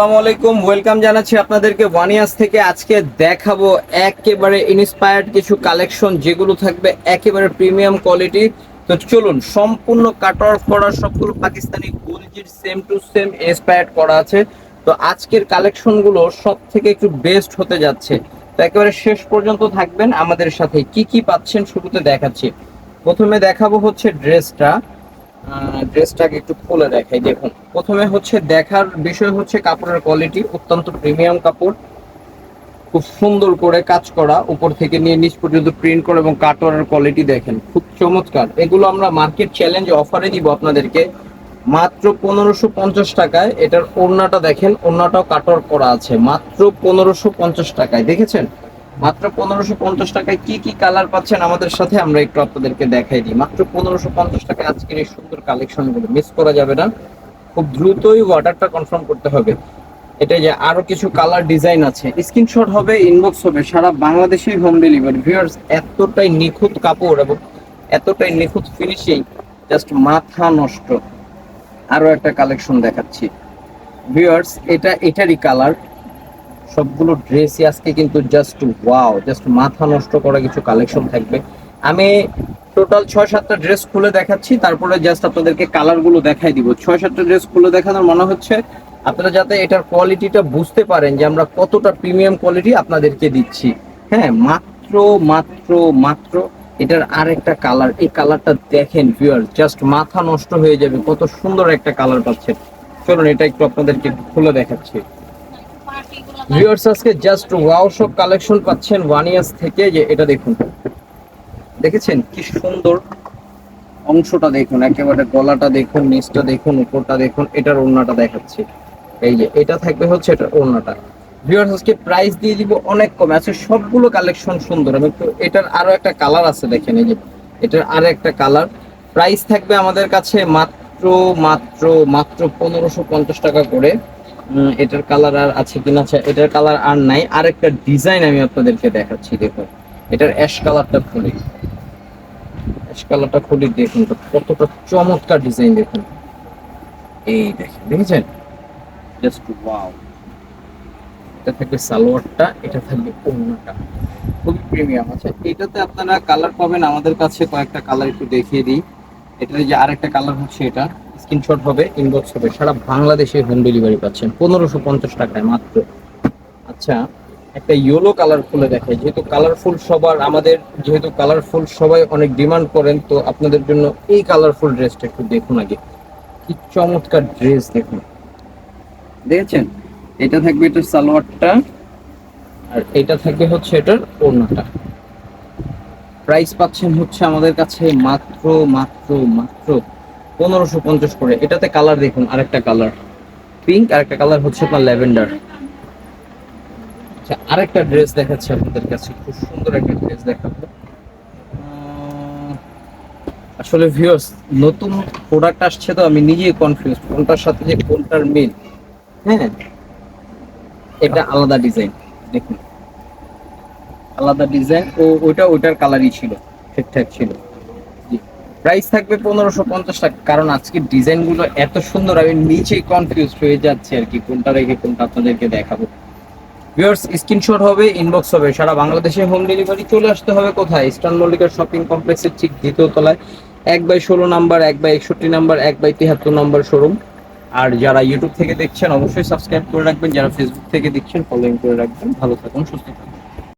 আসসালামু আলাইকুম ওয়েলকাম জানাচ্ছি আপনাদেরকে ওয়ানিয়াস থেকে। আজকে দেখাবো একেবারে ইন্সপায়ার্ড কিছু কালেকশন যেগুলো থাকবে একেবারে প্রিমিয়াম কোয়ালিটি তো চলুন, সম্পূর্ণ কাট অফ করা সবগুলো পাকিস্তানি, গুলজির সেম টু সেম ইন্সপায়ার্ড করা আছে। তো আজকের কালেকশনগুলো সব থেকে একটু বেস্ট হতে যাচ্ছে। তো একেবারে শেষ পর্যন্ত থাকবেন আমাদের সাথে। কি কি পাচ্ছেন শুরুতে দেখাচ্ছি। প্রথমে দেখাবো হচ্ছে ড্রেসটা ড্রেসটাকে একটু খুলে দেখাই, দেখুন। প্রথমে হচ্ছে দেখার বিষয় হচ্ছে কাপড়ের কোয়ালিটি অত্যন্ত প্রিমিয়াম কাপড়। খুব সুন্দর করে কাজ করা, উপর থেকে নিয়ে নিচ পর্যন্ত প্রিন্ট করা এবং কাটওয়ারের কোয়ালিটি দেখেন, খুব চমৎকার। এগুলো আমরা মার্কেট চ্যালেঞ্জ অফারে দিব আপনাদেরকে। মাত্র পনেরোশো পঞ্চাশ টাকায় এটার ওড়নাটা দেখেন, ওড়নাটাও কাটওয়ার করা আছে। মাত্র পনেরোশো পঞ্চাশ টাকায়, দেখেছেন? মাত্র পনেরোশো পঞ্চাশ টাকায় কি কি কালার পাচ্ছেন আমাদের সাথে আমরা একটু আপনাদেরকে দেখাই দিই। মাত্র পনেরোশো পঞ্চাশ টাকায় আজকের এই সুন্দর কালেকশনগুলো মিস করা যাবে না। খুব দ্রুতই অর্ডারটা কনফার্ম করতে হবে। এটা যে আরও কিছু কালার ডিজাইন আছে। স্ক্রিনশট হবে ইনবক্স হবে। সারা বাংলাদেশেই হোম ডেলিভারি ভিউয়ার্স এতটাই নিখুঁত কাপড় এবং এতটাই নিখুঁত ফিনিশিং জাস্ট মাথা নষ্ট। আরও একটা কালেকশন দেখাচ্ছি। ভিউয়ার্স এটা এটারই কালার সবগুলো ড্রেসই আজকে কিন্তু জাস্ট ওয়াও জাস্ট মাথা নষ্ট করা কিছু কালেকশন থাকবে। আমি টোটাল ছয় সাতটা ড্রেস খুলে দেখাচ্ছি, তারপরে জাস্ট আপনাদেরকে কালারগুলো দেখাই দিব। ছয় সাতটা ড্রেস খুলে দেখানোর মনে হচ্ছে আপনারা যাতে এটার কোয়ালিটিটা বুঝতে পারেন যে আমরা কতটা প্রিমিয়াম কোয়ালিটি আপনাদেরকে দিচ্ছি। হ্যাঁ মাত্র মাত্র মাত্র এটার আর একটা কালার এই কালারটা দেখেন ভিউয়ার জাস্ট মাথা নষ্ট হয়ে যাবে। কত সুন্দর একটা কালার পাচ্ছেন। চলুন এটা একটু আপনাদেরকে খুলে দেখাচ্ছি। ভিউয়ার্স জাস্ট ওয়াও সব কালেকশন পাচ্ছেন ওয়ান ইয়ার্স থেকে, যে এটা দেখুন। দেখেছেন কি সুন্দর অংশটা দেখুন, একেবারে গলাটা দেখুন, নিচটা দেখুন, উপরটা দেখুন, এটার ওড়নাটা দেখাচ্ছি। এই যে, এটা থাকবে হচ্ছে এটার ওড়নাটা। ভিউয়ার্স আজকে প্রাইস দিয়ে দিব অনেক কমে আছে সবগুলো কালেকশন সুন্দর। আমি একটু, এটার আরও একটা কালার আছে, দেখেন, এই যে, এটার আরও একটা কালার প্রাইস থাকবে আমাদের কাছে মাত্র মাত্র মাত্র পনেরোশো পঞ্চাশ টাকা করে। এটার কালার আর আছে কিনা আছে এটার কালার আর নাই। আরেকটা ডিজাইন আমি আপনাদেরকে দেখাচ্ছি, দেখুন। এটার অ্যাশ কালারটা খুলি। অ্যাশ কালারটা খুলি, দেখুন কতটা চমৎকার ডিজাইন দেখুন। এই দেখেন, দেখেছেন? জাস্ট ওয়াও এটা থাকবে সালোয়ারটা, এটা থাকবে ওড়নাটা। খুবই প্রিমিয়াম আচ্ছা এটাতে আপনারা কালার পাবেন। আমাদের কাছে কয়েকটা কালার একটু দেখিয়ে দিই। এটার যে আরেকটা কালার হচ্ছে এটা। স্ক্রিনশট হবে ইনবক্স হবে। সারা বাংলাদেশে হোম ডেলিভারি পাচ্ছেন। পনেরোশো পঞ্চাশ টাকায় মাত্র। আচ্ছা একটা ইয়েলো কালার খুলে দেখাই। যেহেতু কালারফুল সবার আমাদের যেহেতু কালারফুল সবাই অনেক ডিমান্ড করেন তো আপনাদের জন্য এই কালারফুল ড্রেসটা একটু দেখুন আগে। কি চমৎকার ড্রেস দেখুন। দেখেছেন? এটা থাকবে এটার সালোয়ারটা। আর এটা থাকবে হচ্ছে এটার ওড়নাটা। প্রাইস পাচ্ছেন হচ্ছে আমাদের কাছে মাত্র মাত্র মাত্র পনেরোশো পঞ্চাশ করে। এটাতে কালার দেখুন, আরেকটা কালার পিঙ্ক আরেকটা কালার হচ্ছে আপনার ল্যাভেন্ডার আচ্ছা আরেকটা ড্রেস দেখাচ্ছি আপনাদের কাছে। খুব সুন্দর একটা ড্রেস দেখাবো। আসলে ভিউয়ার্স নতুন প্রোডাক্ট আসছে তো, আমি নিজেই কনফিউজ কোনটার সাথে যে কোনটার মিল? হ্যাঁ? এটা আলাদা ডিজাইন দেখুন। আলাদা ডিজাইন ও ওইটা, ওইটার কালারই ছিল, ঠিকঠাক ছিল। প্রাইস থাকবে পনেরোশো পঞ্চাশ টাকা কারণ আজকে ডিজাইনগুলো এত সুন্দর, আমি নিচেই কনফিউজ হয়ে যাচ্ছি আর কি, কোনটা রেখে কোনটা আপনাদেরকে দেখাবো। ভিউয়ার্স স্ক্রিনশট হবে ইনবক্স হবে, সারা বাংলাদেশে হোম ডেলিভারি চলে আসতে হবে কোথায়? ইস্টার্ন মল্লিকার শপিং কমপ্লেক্সের ঠিক দ্বিতীয় তলায়। এক বাই ষোলো নাম্বার এক বাই একষট্টি নাম্বার এক বাই তিয়াত্তর নাম্বার শোরুম আর যারা ইউটিউব থেকে দেখছেন, অবশ্যই সাবস্ক্রাইব করে রাখবেন। যারা ফেসবুক থেকে দেখছেন ফলোইং করে রাখবেন। ভালো থাকুন, সুস্থ থাকুন।